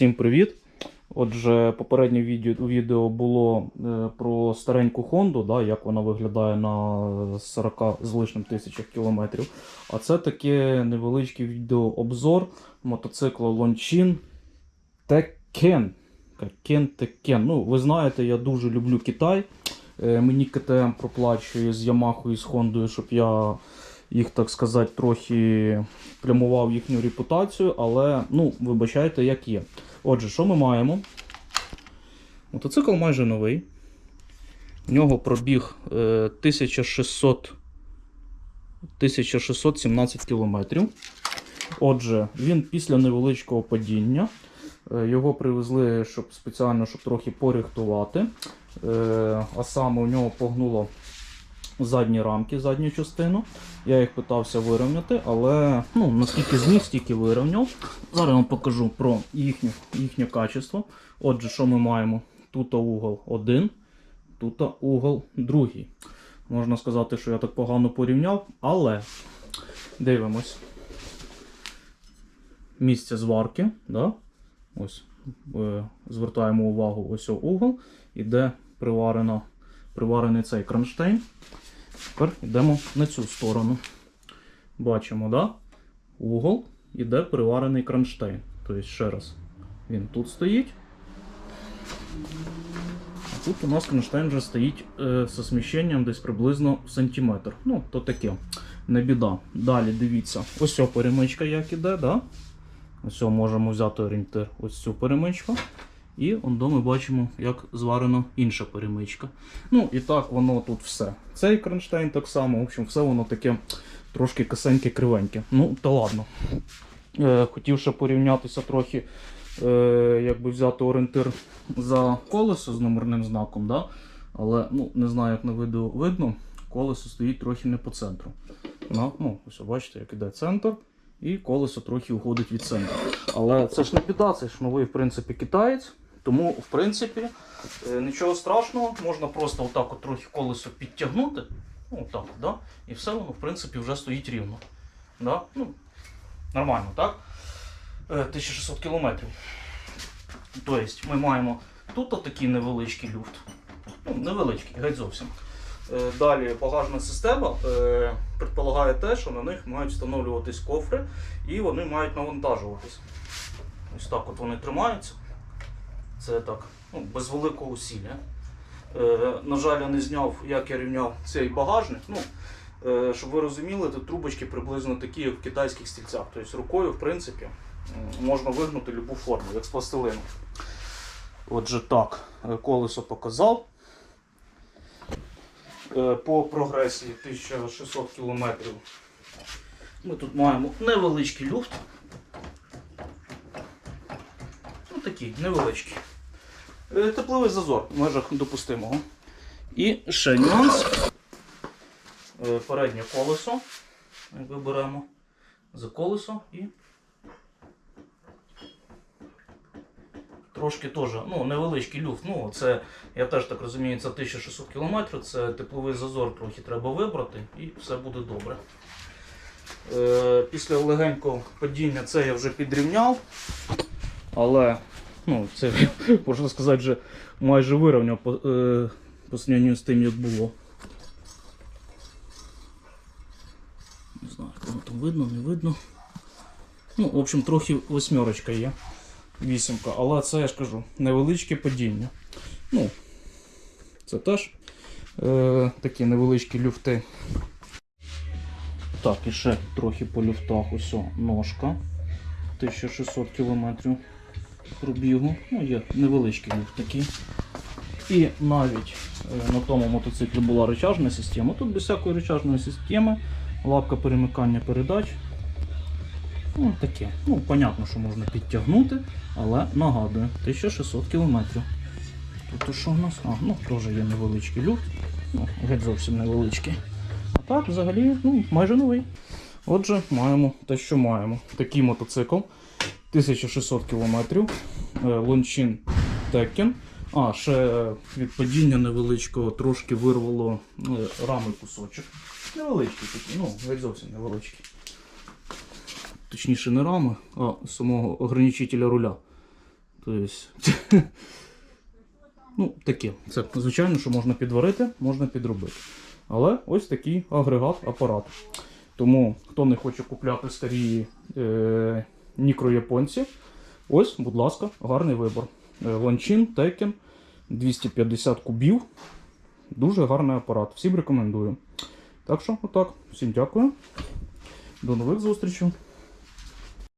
Всім привіт! Отже, попереднє відео, відео було е, про стареньку Хонду, да, як вона виглядає на 40 з лишнім тисячах кілометрів. А це таке невеличке відеообзор мотоцикла Лончин Tekken. Tekken Tekken. Ну, ви знаєте, я дуже люблю Китай. Е, Мені КТМ проплачує з Ямахою і з Хондою, щоб я їх, так сказати, трохи плямував їхню репутацію, але ну, вибачайте, як є. Отже, що ми маємо? Мотоцикл майже новий. В нього пробіг е, 1600 1617 кілометрів. Отже, він після невеличкого падіння. Е, Його привезли щоб спеціально, щоб трохи порихтувати. Е, А саме у нього погнуло задні рамки, задню частину. Я їх питався вирівняти, але ну, наскільки зміг, стільки вирівняв. Зараз вам покажу про їхнє, їхнє качество. Отже, що ми маємо? Тут угол один, тут угол другий. Можна сказати, що я так погано порівняв, але дивимось. Місце зварки. Да? Ось, е, звертаємо увагу, ось угол, іде приварено, приварений цей кронштейн. Тепер йдемо на цю сторону. Бачимо, да? угол іде приварений кронштейн. Тобто, ще раз, він тут стоїть. А тут у нас кронштейн вже стоїть е, зі сміщенням десь приблизно сантиметр. Ну, то таке, не біда. Далі дивіться, ось перемичка як іде, да? Ось можемо взяти орієнтир ось цю перемичку. І ондо ми бачимо, як зварена інша перемичка. Ну і так воно тут все. Цей кронштейн так само, в общем, все воно таке трошки кисеньке кривеньке. Ну, та ладно. Е, хотів ще порівнятися трохи, е, якби взяти орієнтир за колесо з номерним знаком. Да? Але ну, не знаю, як на відео видно, колесо стоїть трохи не по центру. Ну, ну, ось бачите, як іде центр. І колесо трохи уходить від центру. Але це ж не біда, це ж новий, в принципі, китаєць. Тому, в принципі, е, нічого страшного, можна просто отак от трохи колесо підтягнути. Ну, отак, да? І все воно, в принципі, вже стоїть рівно. Да? Ну, нормально, так? Е, 1600 кілометрів. Тобто ми маємо тут такий невеличкий люфт. Ну, невеличкий, геть зовсім. Е, Далі багажна система е, предполагає те, що на них мають встановлюватись кофри і вони мають навантажуватись. Ось так от вони тримаються. Це так, ну, без великого усилля. Е, на жаль, я не зняв, як я рівняв цей багажник. Ну, е, щоб ви розуміли, тут трубочки приблизно такі, як в китайських стільцях. Тобто рукою, в принципі, можна вигнути любу форму, як з пластилину. Отже, так, е, колесо показав. Е, По прогресії 1600 км. Ми тут маємо невеличкий люфт. Ну такий невеличкий. Е, Тепловий зазор в межах допустимого. І ще нюанс. Е, Переднє колесо. Виберемо за колесо і трошки теж ну, невеличкий люфт. Ну, це, я теж так розумію, це 1600 км, це тепловий зазор трохи треба вибрати і все буде добре. Е, після легенького падіння це я вже підрівняв, але ну, це можна сказати, вже майже вирівняв по, е, по сравненню з тим, як було. Не знаю, як там видно, не видно. Ну, в общем, трохи восьмерочка є. Вісімка, але це я ж кажу, невеличке падіння. Ну, це теж е, такі невеличкі люфти. Так, і ще трохи по люфтах ось ножка. 1600 км пробігу. Ну, є невеличкий люфт такий. І навіть е, на тому мотоциклі була речажна система. Тут без всякої речажної системи, лапка перемикання передач. Ну, таке. Ну, понятно, що можна підтягнути, але нагадую, 1600 км. Тут що в нас? А, ну, теж є невеличкий люфт. Ну, геть зовсім невеличкий. А так, взагалі, ну, майже новий. Отже, маємо те, що маємо. Такий мотоцикл. 1600 км. Лончин Tekken. А, ще від падіння невеличкого трошки вирвало е, рами кусочок. Невеличкий такий, ну, геть зовсім невеличкий. Точніше, не рами, а самого ограничителя руля. Тобто, ну, таке. Це, звичайно, що можна підварити, можна підробити. Але ось такий агрегат, апарат. Тому, хто не хоче купляти старі е, нікрояпонці, ось, будь ласка, гарний вибор. Е, Ланчин, Текен, 250 кубів. Дуже гарний апарат. Всім рекомендую. Так що, отак. Всім дякую. До нових зустрічей.